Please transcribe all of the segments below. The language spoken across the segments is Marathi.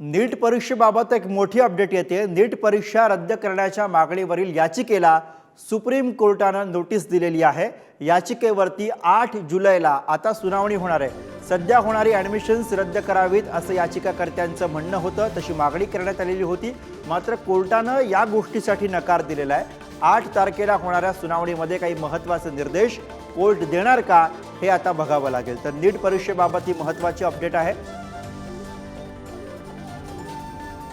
नीट परीक्षेबाबत एक मोठी अपडेट येते. नीट परीक्षा रद्द करण्याच्या मागणीवरील याचिकेला सुप्रीम कोर्टानं नोटीस दिलेली आहे. याचिकेवरती आठ जुलैला आता सुनावणी होणार आहे. सध्या होणारी ॲडमिशन्स रद्द करावीत असं याचिकाकर्त्यांचं म्हणणं होतं. तशी मागणी करण्यात आलेली होती. मात्र कोर्टानं या गोष्टीसाठी नकार दिलेला आहे. आठ तारखेला होणाऱ्या सुनावणीमध्ये काही महत्त्वाचे निर्देश कोर्ट देणार का हे आता बघावं लागेल. तर नीट परीक्षेबाबत ही महत्त्वाची अपडेट आहे.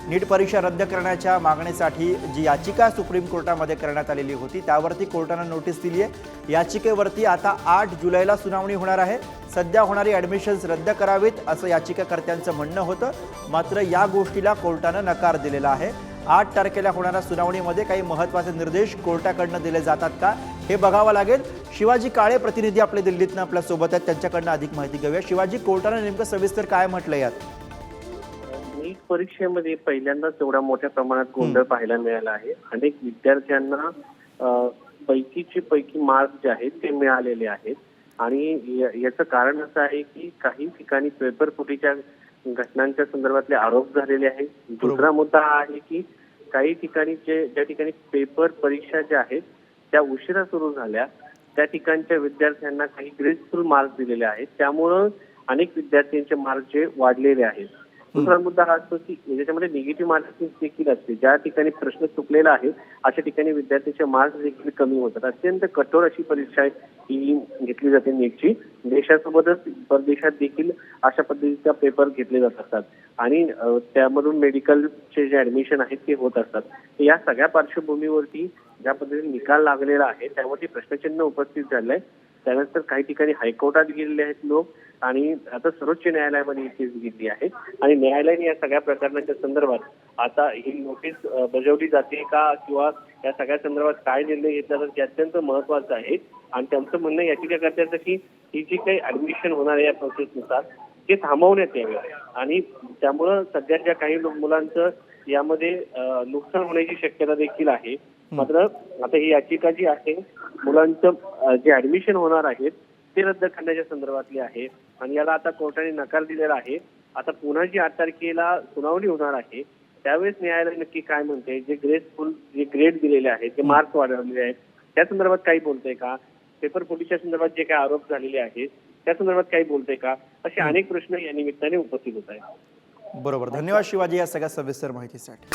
नीट परीक्षा रद्द करण्याच्या मागणीसाठी जी याचिका सुप्रीम कोर्टामध्ये करण्यात आलेली होती त्यावरती कोर्टानं नोटीस दिली आहे. याचिकेवरती आता आठ जुलैला सुनावणी होणार आहे. सध्या होणारी ॲडमिशन्स रद्द करावीत असं याचिकाकर्त्यांचं म्हणणं होतं. मात्र या गोष्टीला कोर्टानं नकार दिलेला आहे. आठ तारखेला होणाऱ्या सुनावणीमध्ये काही महत्त्वाचे निर्देश कोर्टाकडनं दिले जातात का हे बघावं लागेल. शिवाजी काळे प्रतिनिधी आपले दिल्लीतनं आपल्यासोबत आहेत त्यांच्याकडनं अधिक माहिती घेऊया. शिवाजी कोर्टानं नेमकं सविस्तर काय म्हटलं यात? नीट परीक्षेमध्ये पहिल्यांदाच एवढ्या मोठ्या प्रमाणात गोंधळ पाहायला मिळाला आहे. अनेक विद्यार्थ्यांना पैकीचे पैकी मार्क्स जे आहेत ते मिळालेले आहेत. आणि याचं कारण असं आहे की काही ठिकाणी पेपर फुटीच्या घटनांच्या संदर्भातले आरोप झालेले आहेत. दुसरा मुद्दा हा आहे की काही ठिकाणी जे ज्या ठिकाणी पेपर परीक्षा ज्या आहेत त्या उशिरा सुरू झाल्या त्या ठिकाणच्या विद्यार्थ्यांना काही ग्रेसफुल मार्क्स दिलेले आहेत. त्यामुळं अनेक विद्यार्थ्यांचे मार्क जे वाढलेले आहेत. दुसरा मुद्दा हा असतो की ज्याच्यामध्ये निगेटिव्ह मार्क्स देखील असते. ज्या ठिकाणी प्रश्न चुकलेला आहे अशा ठिकाणी विद्यार्थ्यांचे मार्क्स देखील कमी होतात. अत्यंत कठोर अशी परीक्षा ही घेतली जाते नीटची. देशासोबतच परदेशात देखील अशा पद्धतीचा पेपर घेतले जात असतात. आणि त्यामधून मेडिकलचे जे ऍडमिशन आहेत ते होत असतात. या सगळ्या पार्श्वभूमीवरती ज्या पद्धतीने निकाल लागलेला आहे त्यावरती प्रश्नचिन्ह उपस्थित झालंय. त्यानंतर काही ठिकाणी हायकोर्टात गेलेले आहेत लोक आणि आता सर्वोच्च न्यायालयामध्ये ही केस घेतली आहे. आणि न्यायालयाने या सगळ्या प्रकरणाच्या संदर्भात आता ही नोटीस बजावली जाते का किंवा या सगळ्या संदर्भात काय निर्णय घेतला तर ते अत्यंत महत्वाचं आहे. आणि त्यांचं म्हणणं याचिकाकर्त्याचं की ही जी काही ऍडमिशन होणार आहे या प्रोसेसनुसार ते थांबवण्यात यावे. आणि त्यामुळं सध्या ज्या काही मुलांचं यामध्ये नुकसान होण्याची शक्यता देखील आहे. मात्र आता ही याचिका जी आहे मुलांचं जे ऍडमिशन होणार आहेत ते रद्द करण्याच्या संदर्भातली आहे. आणि याला आता कोर्टाने नकार दिलेला आहे. आता पुन्हा जी आठ तारखेला सुनावणी होणार आहे त्यावेळेस न्यायालय नक्की काय म्हणते? जे ग्रेसफुल जे ग्रेड दिलेले आहेत जे मार्क्स वाढवलेले आहेत त्या संदर्भात काही बोलतंय का? पेपर फुटीच्या संदर्भात जे काही आरोप झालेले आहेत त्या संदर्भात काही बोलतंय का? असे अनेक प्रश्न या निमित्ताने उपस्थित होत आहेत. बरोबर. धन्यवाद शिवाजी या सगळ्या सविस्तर माहितीसाठी.